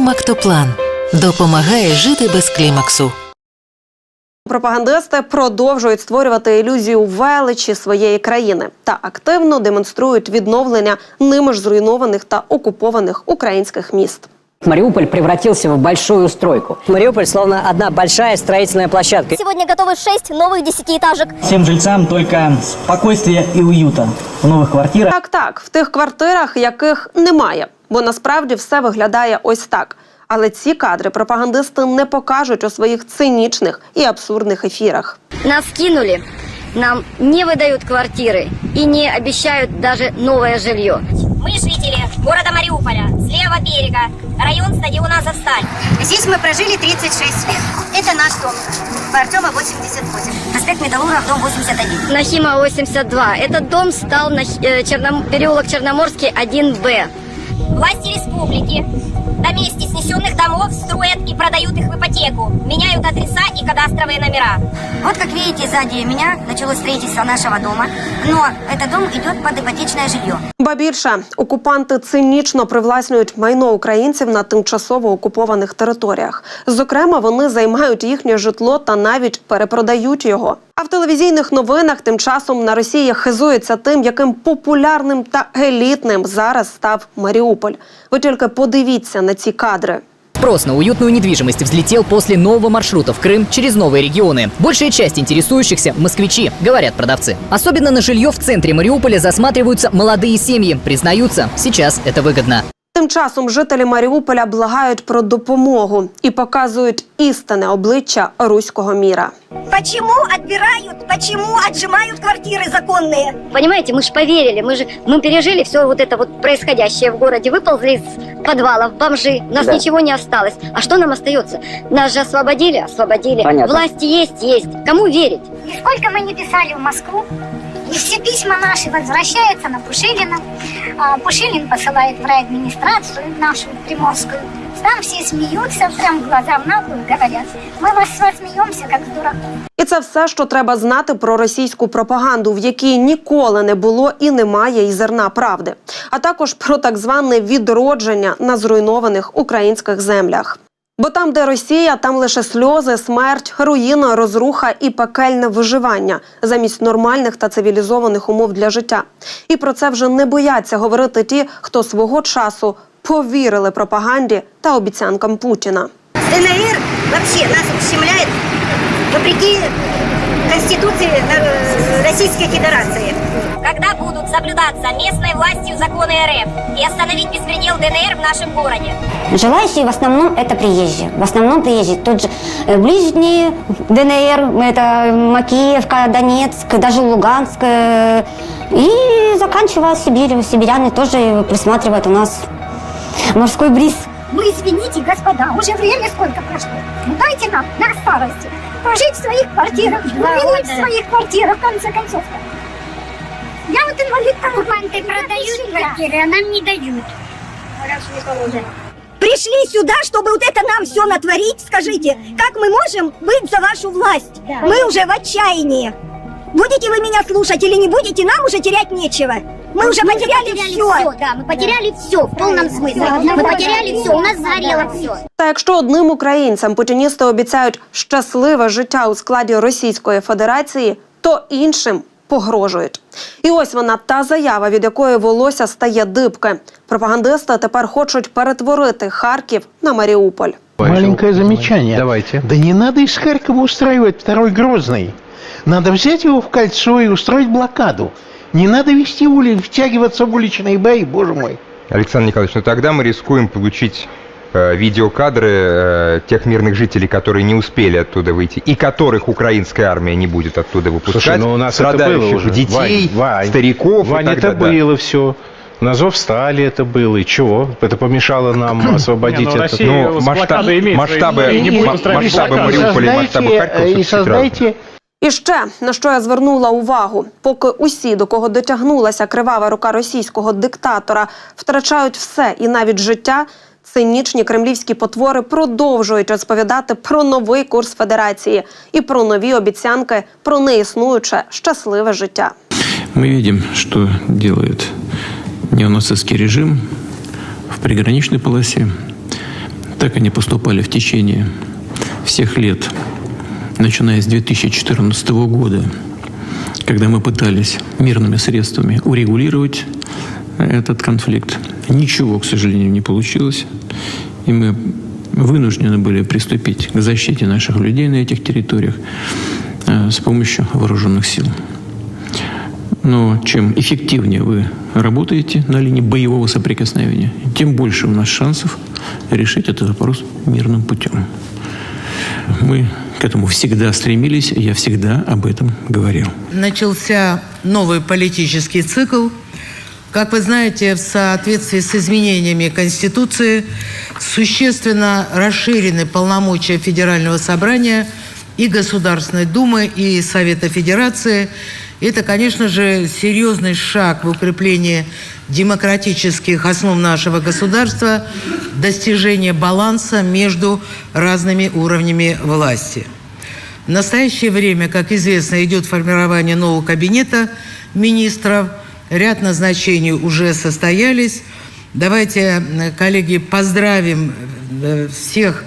Клімактоплан допомагає жити без клімаксу. Пропагандисти продовжують створювати ілюзію величі своєї країни та активно демонструють відновлення ними ж зруйнованих та окупованих українських міст. Мариуполь превратился в большую стройку. Мариуполь словно одна большая строительная площадка. Сегодня готовы шесть новых десятиэтажек. Всем жильцам только спокойствия и уюта в новых квартирах. Так, так, в тих квартирах, яких немає, бо насправді все виглядає ось так. Але ці кадри пропагандисти не покажуть у своїх цинічних і абсурдних ефірах. Нас кинули, нам не выдают квартиры и не обещают даже новое жилье. Мы жители города Мариуполя, с левого берега, район стадиона «Азовсталь». Здесь мы прожили 36 лет. Это наш дом. По Артема 88. Проспект Металлургов, дом 81. Нахима 82. Этот дом стал на э, Черном- переулок Черноморский 1Б. Власти республики на месте снесенных домов строят и продают их в ипотеку, меняют адреса и кадастровые номера. Вот как видите, сзади меня началось строительство нашего дома. Но этот дом идет под ипотечное жилье. Ба більше окупанти цинічно привласнюють майно українців на тимчасово окупованих територіях. Зокрема, вони займають їхнє житло та навіть перепродають його. А в телевізійних новинах тим часом на Росії хизується тим, яким популярним та елітним зараз став Маріуполь. Ви тільки подивіться на ці кадри. Спрос на уютную недвижимость взлетел после нового маршрута в Крым через новые регионы. Большая часть интересующихся – москвичи, говорят продавцы. Особенно на жилье в центре Мариуполя засматриваются молодые семьи. Признаются, сейчас это выгодно. Тим часом жителі Маріуполя благають про допомогу і показують істинне обличчя руського міра. Почему отбирают, почему отжимают квартиры законные? Понимаете, мы же поверили, мы же мы пережили все вот это вот происходящее в городе, выползли из подвалов, бомжи, у нас ничего не осталось. А что нам остается? Нас же освободили, освободили. Понятно. Власти есть, есть. Кому верить? И сколько мы не писали в Москву, и все письма наши возвращаются на Пушилина. Пушилин посылает в райадминистрацию нашу приморскую. Там все смеются, прям глаза в наглую говорят. Мы вас, с вас смеемся, как с дураков. І це все, що треба знати про російську пропаганду, в якій ніколи не було і немає і зерна правди, а також про так зване відродження на зруйнованих українських землях. Бо там, де Росія, там лише сльози, смерть, руїна, розруха і пекельне виживання замість нормальних та цивілізованих умов для життя. І про це вже не бояться говорити ті, хто свого часу повірили пропаганді та обіцянкам Путіна. ДНР взагалі нас ущемляет вопреки Конституции э, Российской Федерации. Когда будут соблюдаться местной властью законы РФ и остановить беспредел ДНР в нашем городе? Желающие в основном это приезжие. В основном приезжие. Тот же э, ближний ДНР, это Макеевка, Донецк, даже Луганск. э, И заканчивая Сибирью. Сибиряне тоже присматривают у нас морской бриз. Вы извините, господа, уже время сколько прошло. Ну дайте нам на старости пожить в своих квартирах, умереть в своих квартирах, в конце концов. Я вот инвалид Оккупанты продают квартиры, а нам не дают. Пришли сюда, чтобы вот это нам все натворить, скажите, как мы можем быть за вашу власть? Мы уже в отчаянии. Будете вы меня слушать или не будете, нам уже терять нечего. Мы уже потеряли, все. Да, мы потеряли все в полном смысле. Мы потеряли все, у нас сгорело все. Та якщо одним українцям путіністи обіцяють щасливе життя у складі Російської Федерації, то іншим погрожують. І ось вона та заява, від якої волосся стає дибки. Пропагандисти тепер хочуть перетворити Харків на Маріуполь. Маленькое замечание. Давайте. Да не надо из Харькова устраивать второй Грозный. Надо взять его в кольцо и устроить блокаду. Не надо вести ули, втягиваться в уличные бои, боже мой. Александр Николаевич, ну тогда мы рискуем получить э, видеокадры э, тех мирных жителей, которые не успели оттуда выйти, и которых украинская армия не будет оттуда выпускать. Слушай, ну у нас это было страдающих уже. детей, Вань, Вань, стариков Вань, и так это далее. было все. На зов стали это было. И чего? Это помешало нам освободить Не, ну, этот... Ну, масштаб- имеет масштабы, свои- и не будет ма- устраивать масштабы. Мариуполя и масштабы Харькова э, и создайте І ще на що я звернула увагу, поки усі, до кого дотягнулася кривава рука російського диктатора, втрачають все і навіть життя. Цинічні кремлівські потвори продовжують розповідати про новий курс федерації і про нові обіцянки про неіснуюче щасливе життя. Мы видим, что делает неонацистский режим в приграничной полосе. Так они поступали в течение всех лет, начиная с 2014 года, когда мы пытались мирными средствами урегулировать этот конфликт. Ничего, к сожалению, не получилось. И мы вынуждены были приступить к защите наших людей на этих территориях э, с помощью вооруженных сил. Но чем эффективнее вы работаете на линии боевого соприкосновения, тем больше у нас шансов решить этот вопрос мирным путем. Мы к этому всегда стремились, я всегда об этом говорил. Начался новый политический цикл. Как вы знаете, в соответствии с изменениями Конституции существенно расширены полномочия Федерального собрания и Государственной Думы, и Совета Федерации. Это, конечно же, серьезный шаг в укреплении демократических основ нашего государства, достижение баланса между разными уровнями власти. В настоящее время, как известно, идет формирование нового кабинета министров. Ряд назначений уже состоялись. Давайте, э, коллеги, поздравим э, всех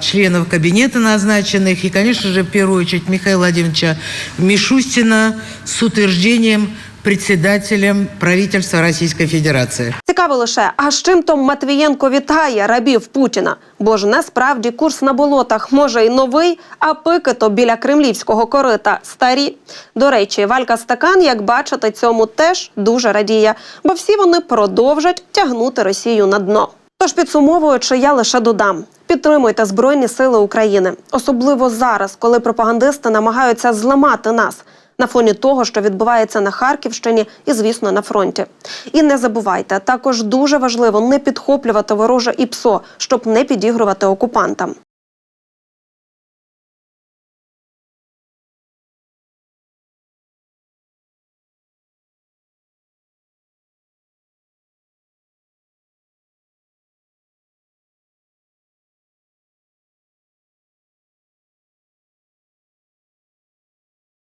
членов кабинета назначенных и, конечно же, в первую очередь Михаила Владимировича Мишустина с утверждением председателем правительства Российской Федерации. Цікаво лише, а з чим то Матвієнко вітає рабів Путіна? Бо ж насправді курс на болотах може й новий, а пики то біля кремлівського корита старі. До речі, Валька Стакан, як бачите, цьому теж дуже радіє, бо всі вони продовжать тягнути Росію на дно. Тож підсумовуючи, я лише додам: підтримуйте Збройні Сили України, особливо зараз, коли пропагандисти намагаються зламати нас на фоні того, що відбувається на Харківщині і, звісно, на фронті. І не забувайте, також дуже важливо не підхоплювати вороже і ПСО, щоб не підігрувати окупантам.